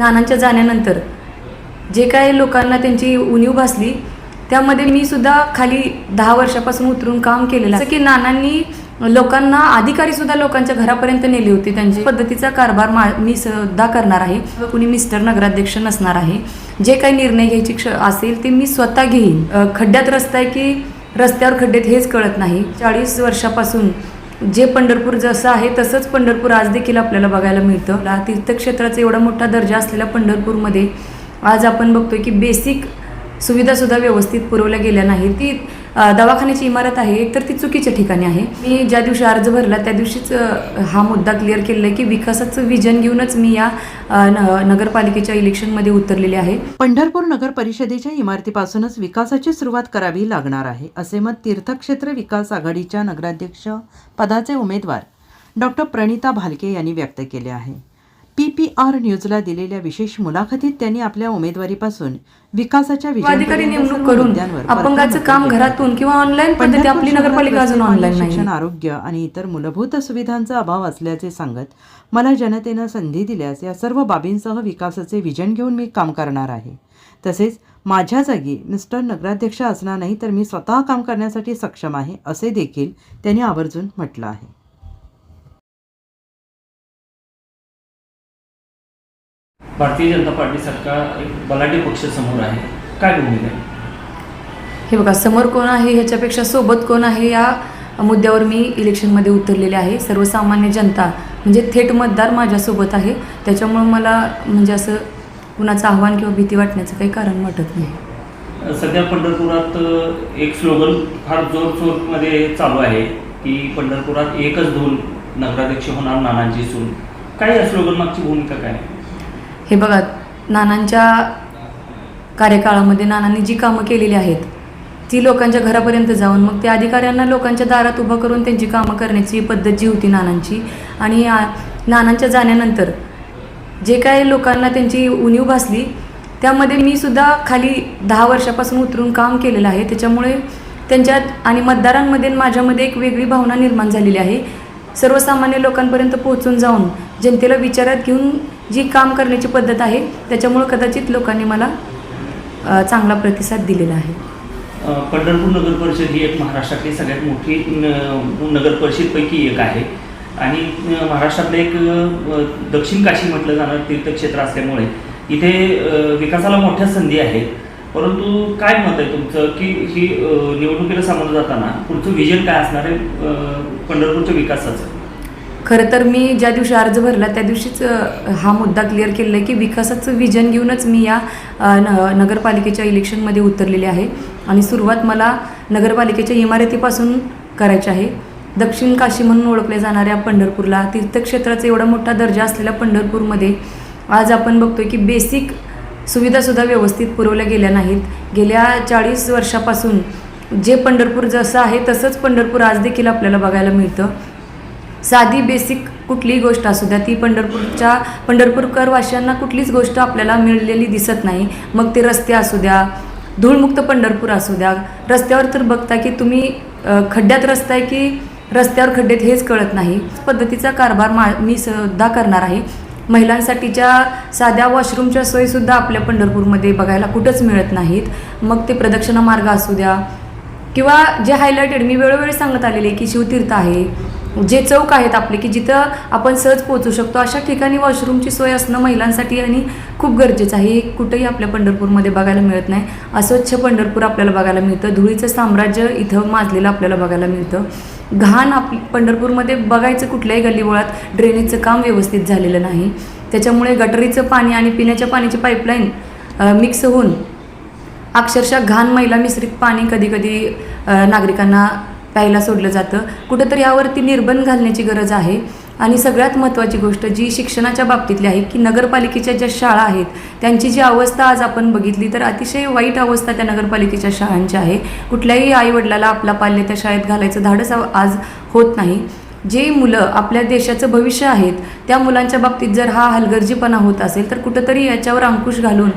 नानांच्या जाण्यानंतर. जे काही लोकांना त्यांची उणीव भासली त्यामध्ये मी सुद्धा खाली दहा वर्षापासून उतरून काम केलेलं असं की नानांनी लोकांना अधिकारी सुद्धा लोकांच्या घरापर्यंत नेले होते. त्यांच्या पद्धतीचा कारभार मा मी सुद्धा करणार आहे. कुणी मिस्टर नगराध्यक्ष नसणार आहे. जे काही निर्णय घ्यायची क्ष असेल ते मी स्वतः घेईन. खड्ड्यात रस्ता आहे की रस्त्यावर खड्ड्यात हेच कळत नाही. चाळीस वर्षापासून जे पंढरपूर जसं आहे तसंच पंढरपूर आज देखील आपल्याला बघायला मिळतं. तीर्थक्षेत्राचा एवढा मोठा दर्जा असलेल्या पंढरपूरमध्ये आज आपण बघतोय की बेसिक सुविधासुद्धा व्यवस्थित पुरवल्या गेल्या नाहीत. ती दवाखान्याची इमारत आहे एक तर ती चुकीच्या ठिकाणी आहे. मी ज्या दिवशी अर्ज भरला त्या दिवशीच हा मुद्दा क्लिअर केलेला आहे की विकासाचं विजन घेऊनच मी या न- नगरपालिकेच्या इलेक्शनमध्ये उतरलेले आहे. पंढरपूर नगर परिषदेच्या इमारतीपासूनच विकासाची सुरुवात करावी लागणार आहे असे मत तीर्थक्षेत्र विकास आघाडीच्या नगराध्यक्ष पदाचे उमेदवार डॉक्टर प्रणिता भालके यांनी व्यक्त केले आहे. पी पी आर न्यूजला दिलेल्या विशेष मुलाखतीत त्यांनी आपल्या उमेदवारीपासून विकासाच्या अधिकारी नेमणूक करून अपंगाचं काम. घरातून किंवा ऑनलाईन पद्धती आपली नगरपालिका अजून ऑनलाईन शिक्षण आरोग्य आणि इतर मूलभूत सुविधांचा अभाव असल्याचे सांगत मला जनतेनं संधी दिल्यास या सर्व बाबींसह विकासाचे विजन घेऊन मी काम करणार आहे. तसेच माझ्या जागी मिस्टर नगराध्यक्ष असणार नाही तर मी स्वतः काम करण्यासाठी सक्षम आहे असे देखील त्यांनी आवर्जून म्हटलं आहे. भारतीय जनता पार्टीसारखा एक बलाढ्य पक्ष समोर आहे. काय भूमिका आहे? हे बघा समोर कोण आहे ह्याच्यापेक्षा सोबत कोण आहे या मुद्द्यावर मी इलेक्शनमध्ये उतरलेले आहे. सर्वसामान्य जनता म्हणजे थेट मतदार माझ्यासोबत आहे. त्याच्यामुळं मला म्हणजे असं कुणाचं आव्हान किंवा भीती वाटण्याचं काही कारण वाटत नाही. सध्या पंढरपुरात एक स्लोगन फार जोरशोरमध्ये चालू आहे की पंढरपुरात एकच धूल नगराध्यक्ष होणार नानांची सून. काय या स्लोगन मागची भूमिका काय? हे बघा नानांच्या कार्यकाळामध्ये नानांनी जी कामं केलेली आहेत ती लोकांच्या घरापर्यंत जाऊन मग त्या अधिकाऱ्यांना लोकांच्या दारात उभं करून त्यांची कामं करण्याची पद्धत जी होती नानांची आणि नानांच्या जाण्यानंतर जे काय लोकांना त्यांची उणीव भासली त्यामध्ये मी सुद्धा खाली दहा वर्षापासून उतरून काम केलेलं आहे. त्याच्यामुळे त्यांच्यात आणि मतदारांमध्ये माझ्यामध्ये एक वेगळी भावना निर्माण झालेली आहे. सर्वसामान्य लोकांपर्यंत पोहोचून जाऊन जनतेला विचारात घेऊन जी काम करण्याची पद्धत आहे त्याच्यामुळं कदाचित लोकांनी मला चांगला प्रतिसाद दिलेला आहे. पंढरपूर नगर परिषद ही एक महाराष्ट्रातली सगळ्यात मोठी न- नगर परिषदपैकी एक आहे. आणि महाराष्ट्रातलं एक दक्षिण काशी म्हटलं जाणारं तीर्थक्षेत्र असल्यामुळे इथे विकासाला मोठ्या संधी आहेत. परंतु काय मत आहे तुमचं की ही निवडणुकीला सामोरं जाताना पुढचं विजन काय असणार आहे पंढरपूरच्या विकासाचं? खरं तर मी ज्या दिवशी अर्ज भरला त्या दिवशीच हा मुद्दा क्लिअर केलेला आहे की विकासाचं विजन घेऊनच मी या न- नगरपालिकेच्या इलेक्शनमध्ये उतरलेले आहे. आणि सुरुवात मला नगरपालिकेच्या इमारतीपासून करायची आहे. दक्षिण काशी म्हणून ओळखल्या जाणाऱ्या पंढरपूरला तीर्थक्षेत्राचा एवढा मोठा दर्जा असलेल्या पंढरपूरमध्ये आज आपण बघतोय की बेसिक सुविधासुद्धा व्यवस्थित पुरवल्या गेल्या नाहीत. गेल्या चाळीस वर्षापासून जे पंढरपूर जसं आहे तसंच पंढरपूर आज देखील आपल्याला बघायला मिळतं. साधी बेसिक कुठलीही गोष्ट असू द्या ती पंढरपूरच्या पंढरपूरकर वासियांना कुठलीच गोष्ट आपल्याला मिळलेली दिसत नाही. मग ते रस्ते असू द्या धूळमुक्त पंढरपूर असू द्या. रस्त्यावर तर बघता की तुम्ही खड्ड्यात रस्ता आहे की रस्त्यावर खड्ड्यात हेच कळत नाही. पद्धतीचा कारभार मा मी सुद्धा करणार आहे. महिलांसाठीच्या साध्या वॉशरूमच्या सोयीसुद्धा आपल्या पंढरपूरमध्ये बघायला कुठंच मिळत नाहीत. मग ते प्रदक्षिणा मार्ग असू द्या. किंवा जे हायलाइटेड मी वेळोवेळी सांगत आलेले की शिवतीर्थ आहे. जे चौक आहेत आपले की जिथं आपण सहज पोहोचू शकतो अशा ठिकाणी वॉशरूमची सोय असणं महिलांसाठी आणि खूप गरजेचं आहे. हे कुठंही आपल्या पंढरपूरमध्ये बघायला मिळत नाही. अस्वच्छ पंढरपूर आपल्याला बघायला मिळतं. धुळीचं साम्राज्य इथं माजलेलं आपल्याला बघायला मिळतं. घाण आप पंढरपूरमध्ये बघायचं कुठल्याही गल्लीबोळात ड्रेनेजचं काम व्यवस्थित झालेलं नाही. त्याच्यामुळे गटरीचं पाणी आणि पिण्याच्या पाण्याची पाईपलाईन मिक्स होऊन अक्षरशः घाण महिला मिश्रित पाणी कधीकधी नागरिकांना प्यायला सोडलं जातं. कुठंतरी यावरती निर्बंध घालण्याची गरज आहे. आणि सगळ्यात महत्त्वाची गोष्ट जी शिक्षणाच्या बाबतीतली आहे की नगरपालिकेच्या ज्या शाळा आहेत त्यांची जी अवस्था आज आपण बघितली तर अतिशय वाईट अवस्था त्या नगरपालिकेच्या शाळांची आहे. कुठल्याही आईवडिलाला आपला पाल्य त्या शाळेत घालायचं धाडस आज होत नाही. जे मुलं आपल्या देशाचं भविष्य आहेत त्या मुलांच्या बाबतीत जर हा हलगर्जीपणा होत असेल तर कुठंतरी याच्यावर अंकुश घालून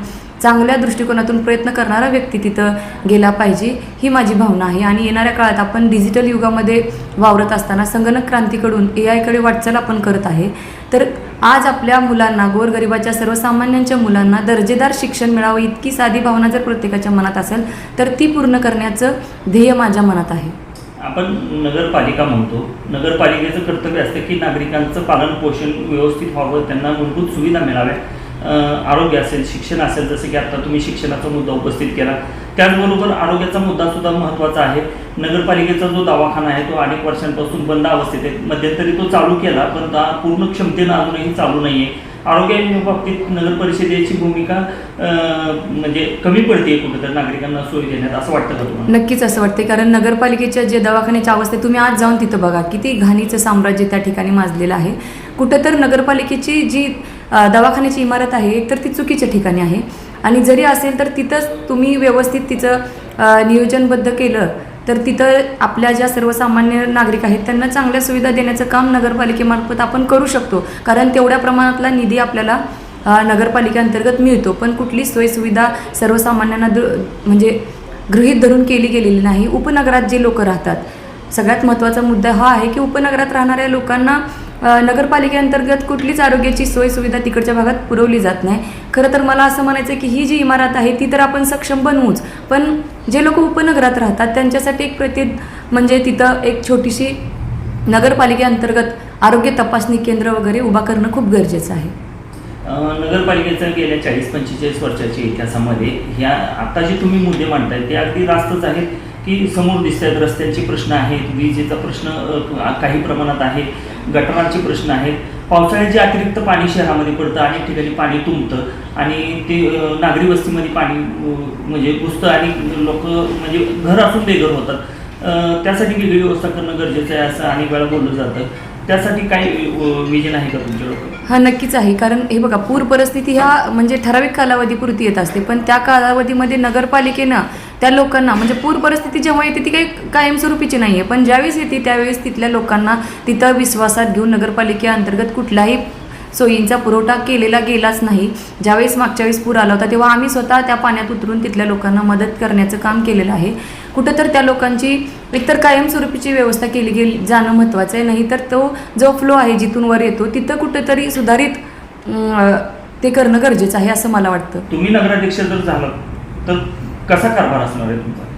चांगल्या दृष्टिकोनातून प्रयत्न करणारा व्यक्ती तिथं गेला पाहिजे ही माझी भावना आहे. आणि येणाऱ्या काळात आपण डिजिटल युगामध्ये वावरत असताना संगणक क्रांतीकडून ए आयकडे वाटचाल आपण करत आहे. तर आज आपल्या मुलांना गोरगरिबाच्या सर्वसामान्यांच्या मुलांना दर्जेदार शिक्षण मिळावं इतकी साधी भावना जर प्रत्येकाच्या मनात असेल तर ती पूर्ण करण्याचं ध्येय माझ्या मनात आहे. आपण नगरपालिका म्हणतो. नगरपालिकेचं कर्तव्य असतं की नागरिकांचं पालन पोषण व्यवस्थित व्हावं त्यांना मूलभूत सुविधा मिळाव्या आरोग्य असेल शिक्षण असेल जसं की आता तुम्ही शिक्षणाचा मुद्दा उपस्थित केला. त्याचबरोबर आरोग्याचा मुद्दा सुद्धा महत्त्वाचा आहे. नगरपालिकेचा जो दवाखाना आहे तो अनेक वर्षांपासून बंद अवस्थेत आहे. मध्यंतरी तो चालू केला पण दा पूर्ण क्षमतेनं अजूनही चालू नाही आहे. आरोग्या बाबतीत नगर परिषदेची भूमिका म्हणजे कमी पडते कुठेतरी. नागरिकांना सोयी देण्यात असं वाटतं का तुम्हाला? नक्कीच असं वाटते कारण नगरपालिकेच्या जे दवाखान्याच्या अवस्थेत तुम्ही आज जाऊन तिथं बघा किती घाणीचं साम्राज्य त्या ठिकाणी माजलेलं आहे. कुठं तर नगरपालिकेची जी दवाखान्याची इमारत आहे एकतर ती चुकीच्या ठिकाणी आहे. आणि जरी असेल तर तिथंच तुम्ही व्यवस्थित तिचं नियोजनबद्ध केलं तर तिथं आपल्या ज्या सर्वसामान्य नागरिक आहेत त्यांना चांगल्या सुविधा देण्याचं काम नगरपालिकेमार्फत आपण करू शकतो. कारण तेवढ्या प्रमाणातला निधी आपल्याला नगरपालिकेअंतर्गत मिळतो. पण कुठली सोयीसुविधा सर्वसामान्यांना द म्हणजे गृहीत धरून केली गेलेली नाही. उपनगरात जे लोक राहतात सगळ्यात महत्त्वाचा मुद्दा हा आहे की उपनगरात राहणाऱ्या लोकांना नगरपालिकेअंतर्गत कुठलीच आरोग्याची सोय सुविधा तिकडच्या भागात पुरवली जात नाही. खरं तर मला असं म्हणायचं आहे की ही जी इमारत आहे ती तर आपण सक्षम बनवूच. पण जे लोक उपनगरात राहतात त्यांच्यासाठी एक प्रति म्हणजे तिथं एक छोटीशी नगरपालिकेअंतर्गत आरोग्य तपासणी केंद्र वगैरे उभा करणं खूप गरजेचं आहे. नगरपालिकेचं गेल्या चाळीस पंचेचाळीस वर्षाच्या इतिहासामध्ये ह्या आता जे तुम्ही मुद्दे मांडताय ते अगदी रास्तच आहेत की समोर दिसत आहेत रस्त्यांचे प्रश्न आहेत विजेचा प्रश्न काही प्रमाणात आहे गटारांचे प्रश्न आहेत. पावसाळ्यात जे अतिरिक्त पाणी शहरामध्ये पडतं अनेक ठिकाणी पाणी तुंबतं आणि ते नागरी वस्तीमध्ये पाणी म्हणजे घुसतं आणि लोक म्हणजे घर असून बेघर होतात. त्यासाठी वेगळी व्यवस्था करणं गरजेचं आहे असं अनेक वेळा बोललं जातं. त्यासाठी काही विजन आहे का तुमच्याकडं हा नक्कीच आहे. कारण हे बघा पूर परिस्थिती ह्या म्हणजे ठराविक कालावधीपुरती येत असते. पण त्या कालावधीमध्ये नगरपालिकेनं त्या लोकांना म्हणजे पूर परिस्थिती जेव्हा येते ती काही कायमस्वरूपीची नाही आहे पण ज्यावेळेस येते त्यावेळेस तिथल्या लोकांना तिथं विश्वासात घेऊन नगरपालिकेअंतर्गत कुठलाही सोयींचा पुरवठा केलेला गेलाच नाही. ज्यावेळेस मागच्या वेळेस पूर आला होता तेव्हा आम्ही स्वतः त्या पाण्यात उतरून तिथल्या लोकांना मदत करण्याचं काम केलेलं आहे. कुठं तर त्या लोकांची एकतर कायमस्वरूपीची व्यवस्था केली गेली जाणं महत्त्वाचं आहे. नाही तर तो जो फ्लो आहे जिथून वर येतो तिथं कुठंतरी सुधारित ते करणं गरजेचं आहे असं मला वाटतं. तुम्ही नगराध्यक्ष जर झालं तर कसा कारभार असणार आहे तुमचा?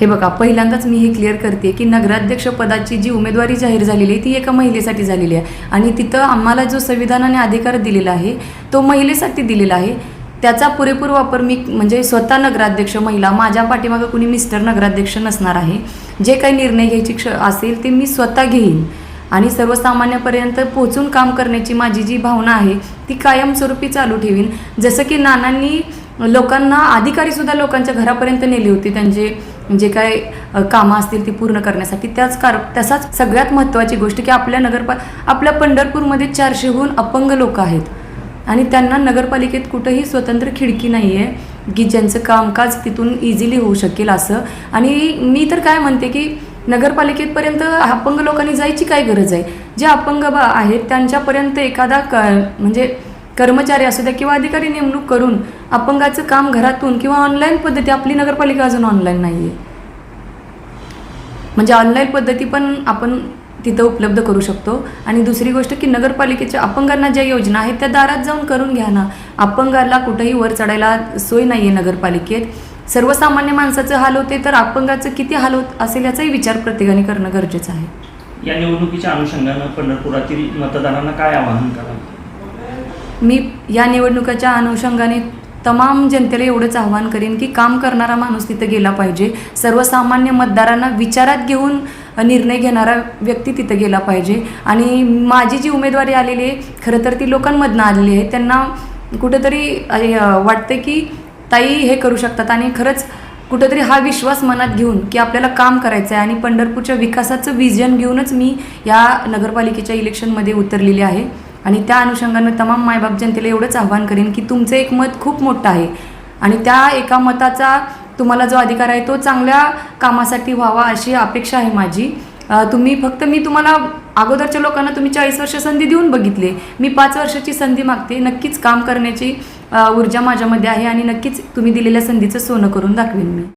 हे बघा पहिल्यांदाच मी हे क्लिअर करते की नगराध्यक्ष पदाची जी उमेदवारी जाहीर झालेली आहे ती एका महिलेसाठी झालेली आहे. आणि तिथं आम्हाला जो संविधानाने अधिकार दिलेला आहे तो महिलेसाठी दिलेला आहे. त्याचा पुरेपूर वापर मी म्हणजे स्वतः नगराध्यक्ष महिला माझ्या पाठीमागं कुणी मिस्टर नगराध्यक्ष नसणार आहे. जे काही निर्णय घ्यायची क्ष असेल ते मी स्वतः घेईन. आणि सर्वसामान्यापर्यंत पोहोचून काम करण्याची माझी जी भावना आहे ती कायमस्वरूपी चालू ठेवीन. जसं की नानांनी लोकांना अधिकारीसुद्धा लोकांच्या घरापर्यंत नेली होती. त्यांचे जे काय कामं असतील ती पूर्ण करण्यासाठी. त्याच कार तसाच सगळ्यात महत्त्वाची गोष्ट की आपल्या नगरपा आपल्या पंढरपूरमध्ये चारशेहून अपंग लोक आहेत. आणि त्यांना नगरपालिकेत कुठंही स्वतंत्र खिडकी नाही आहे की ज्यांचं कामकाज तिथून इझिली होऊ शकेल असं. आणि मी तर काय म्हणते की नगरपालिकेपर्यंत अपंग लोकांनी जायची काय गरज आहे? जे अपंग आहेत त्यांच्यापर्यंत एखादा क म्हणजे कर्मचारी असू द्या किंवा अधिकारी नेमणूक करून अपंगाचं काम घरातून किंवा ऑनलाईन पद्धती आपली नगरपालिका अजून ऑनलाईन नाही आहे म्हणजे ऑनलाईन पद्धती पण आपण तिथं उपलब्ध करू शकतो. आणि दुसरी गोष्ट की नगरपालिकेच्या अपंगांना ज्या योजना आहेत त्या दारात जाऊन करून घ्या ना. अपंगाला कुठंही वर चढायला सोय नाही आहे नगरपालिकेत. सर्वसामान्य माणसाचं हाल होते तर अपंगाचं किती हाल होत असेल याचाही विचार प्रत्येकाने करणं गरजेचं आहे. या निवडणुकीच्या अनुषंगानं पंढरपुरातील मतदारांना काय आवाहन करावं मी या निवडणुकाच्या अनुषंगाने तमाम जनतेला एवढंच आव्हान करेन की काम करणारा माणूस तिथं गेला पाहिजे. सर्वसामान्य मतदारांना विचारात घेऊन निर्णय घेणारा व्यक्ती तिथं गेला पाहिजे. आणि माझी जी उमेदवारी आलेली आहे खरं तर ती लोकांमधनं आलेली आहे. त्यांना कुठंतरी वाटते की ताई हे करू शकतात आणि खरंच कुठंतरी हा विश्वास मनात घेऊन की आपल्याला काम करायचं आहे आणि पंढरपूरच्या विकासाचं विजन घेऊनच मी या नगरपालिकेच्या इलेक्शनमध्ये उतरलेली आहे. आणि त्या अनुषंगानं तमाम मायबाप जनतेला एवढंच आव्हान करेन की तुमचं एक मत खूप मोठं आहे. आणि त्या एका मताचा तुम्हाला जो अधिकार आहे तो चांगल्या कामासाठी व्हावा अशी अपेक्षा आहे माझी. तुम्ही फक्त मी तुम्हाला अगोदरच्या लोकांना तुम्ही चाळीस वर्ष संधी देऊन बघितले. मी पाच वर्षाची संधी मागते. नक्कीच काम करण्याची ऊर्जा माझ्यामध्ये आहे आणि नक्कीच तुम्ही दिलेल्या संधीचं सोनं करून दाखवेन मी.